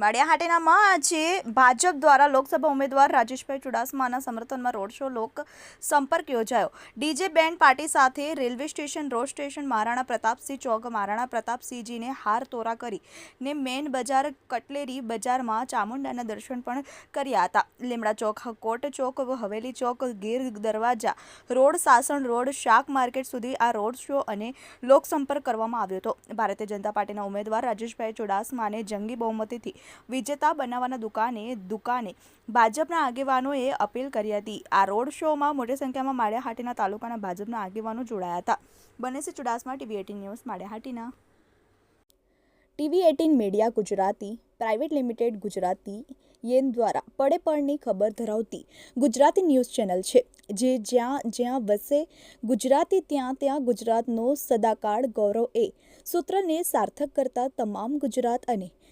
માળિયાહાટીનામાં આજે ભાજપ દ્વારા લોકસભા ઉમેદવાર રાજેશભાઈ ચુડાસમાના સમર્થનમાં રોડ શો લોક સંપર્ક યોજાયો. ડીજે બેન્ડ પાર્ટી સાથે railway station, road station, Maharana Pratapsinh ચોક, મહારાણા પ્રતાપસિંહજીને હાર તોરા કરી ને મેન બજાર, કટલેરી બજારમાં ચામુંડાના દર્શન પણ કર્યા હતા. લીમડા ચોક, કોટ ચોક, હવેલી ચોક, ગીર દરવાજા, રોડ સાસણ, રોડ શાક માર્કેટ સુધી આ રોડ શો અને લોકસંપર્ક કરવામાં આવ્યો હતો. ભારતીય જનતા પાર્ટીના ઉમેદવાર રાજેશભાઈ ચુડાસમાને જંગી બહુમતીથી વિજેતા બનાવવાના દુકાને દુકાને ભાજપના આગેવાનોએ અપીલ કરી હતી. આ રોડ શોમાં મોટી સંખ્યામાં માળિયાહાટીના તાલુકાના ભાજપના આગેવાનો જોડાયા હતા. બને છે Chudasama, TV eighteen news, Maliya Hatina. TV eighteen media Gujarati, private limited Gujarati યેન દ્વારા પડે પડની ખબર ધરાવતી ગુજરાતી ન્યૂઝ ચેનલ છે. જે જ્યાં જ્યાં વસે ગુજરાતી, ત્યાં ત્યાં ગુજરાતનો સદાકાળ ગૌરવ એ સૂત્રને સાર્થક કરતા તમામ ગુજરાત અને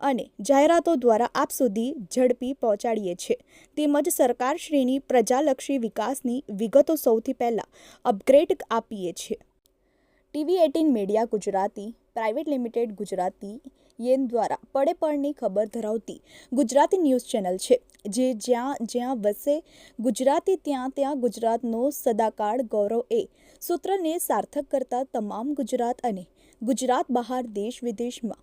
અને જાહેરાતો દ્વારા આપ સુધી ઝડપી પહોંચાડીએ છીએ. તેમજ સરકારશ્રીની પ્રજાલક્ષી વિકાસની વિગતો સૌથી પહેલાં અપગ્રેડ આપીએ છીએ. TV eighteen media Gujarati, private limited Gujarati, યેન દ્વારા પડે પડની ખબર ધરાવતી ગુજરાતી ન્યૂઝ ચેનલ છે, જે જ્યાં જ્યાં વસે ગુજરાતી, ત્યાં ત્યાં ગુજરાતનો સદાકાળ ગૌરવ એ સૂત્રને સાર્થક કરતા તમામ ગુજરાત અને ગુજરાત બહાર દેશ વિદેશમાં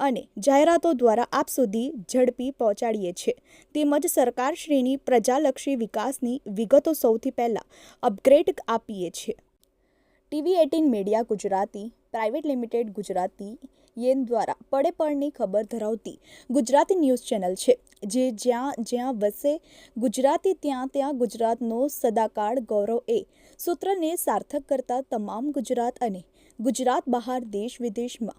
અને જાહેરાતો દ્વારા આપ સુધી ઝડપી પહોંચાડીએ છીએ. તેમજ સરકારશ્રીની પ્રજાલક્ષી વિકાસની વિગતો સૌથી પહેલાં અપગ્રેડ આપીએ છીએ. TV eighteen media Gujarati, private limited Gujarati, યેન દ્વારા પડે પડની ખબર ધરાવતી ગુજરાતી ન્યૂઝ ચેનલ છે, જે જ્યાં જ્યાં વસે ગુજરાતી, ત્યાં ત્યાં ગુજરાતનો સદાકાળ ગૌરવ એ સૂત્રને સાર્થક કરતા તમામ ગુજરાત અને ગુજરાત બહાર દેશ વિદેશમાં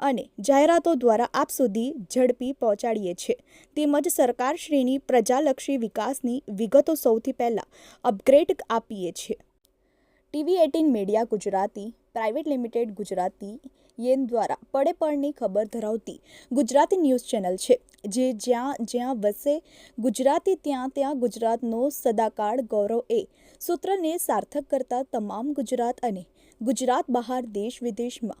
અને જાહેરાતો દ્વારા આપ સુધી ઝડપી પહોંચાડીએ છીએ. તેમજ સરકારશ્રીની પ્રજાલક્ષી વિકાસની વિગતો સૌથી પહેલાં અપગ્રેડ આપીએ છીએ. TV eighteen media Gujarati, private limited Gujarati, યેન દ્વારા પડે પડની ખબર ધરાવતી ગુજરાતી ન્યૂઝ ચેનલ છે, જે જ્યાં જ્યાં વસે ગુજરાતી, ત્યાં ત્યાં ગુજરાતનો સદાકાળ ગૌરવ એ સૂત્રને સાર્થક કરતા તમામ ગુજરાત અને ગુજરાત બહાર દેશ વિદેશમાં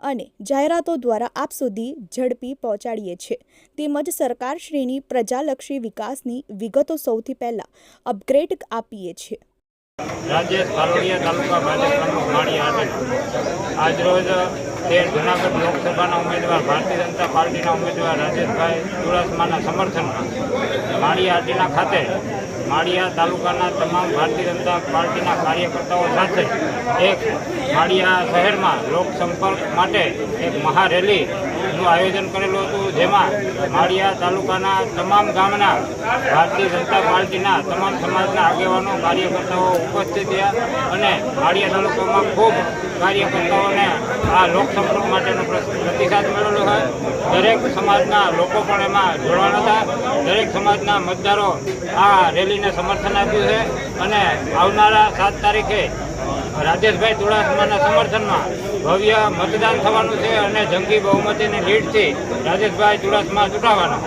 અને જાહેરાતો દ્વારા આપ સુધી ઝડપી પહોંચાડીએ છીએ. તેમજ સરકારશ્રીની પ્રજાલક્ષી વિકાસની વિગતો સૌથી પહેલાં અપગ્રેડ આપીએ છીએ. રાજેશ કાલોડિયા તાલુકા ભાજપ પ્રમુખ માળી આટેલ આજરોજ તે જૂનાગઢ લોકસભાના ઉમેદવાર, ભારતીય જનતા પાર્ટીના ઉમેદવાર રાજેશભાઈ ચુડાસમાના સમર્થનમાં આટીના ખાતે માળિયા તાલુકાના તમામ ભારતીય જનતા પાર્ટીના કાર્યકર્તાઓ સાથે એક માળિયા શહેરમાં લોકસંપર્ક માટે એક મહારેલીનું આયોજન કરેલું હતું, જેમાં માળિયા તાલુકાના તમામ ગામના ભારતીય જનતા પાર્ટીના તમામ સમાજના આગેવાનો, કાર્યકર્તાઓ ઉપસ્થિત રહ્યા અને માળિયા તાલુકામાં ખૂબ કાર્યકર્તાઓને આ લોકસંપર્ક માટેનો પ્રતિસાદ મળેલો હોય. દરેક સમાજના લોકો પણ એમાં જોડવાના હતા. દરેક સમાજના મતદારો આ રેલીને સમર્થન આપ્યું છે. અને આવનારા સાત તારીખે રાજેશભાઈ ચુડાસમાના સમર્થનમાં ભવ્ય મતદાન થવાનું છે અને જંગી બહુમતીની લીડથી રાજેશભાઈ ચુડાસમા ચૂંટાવાના.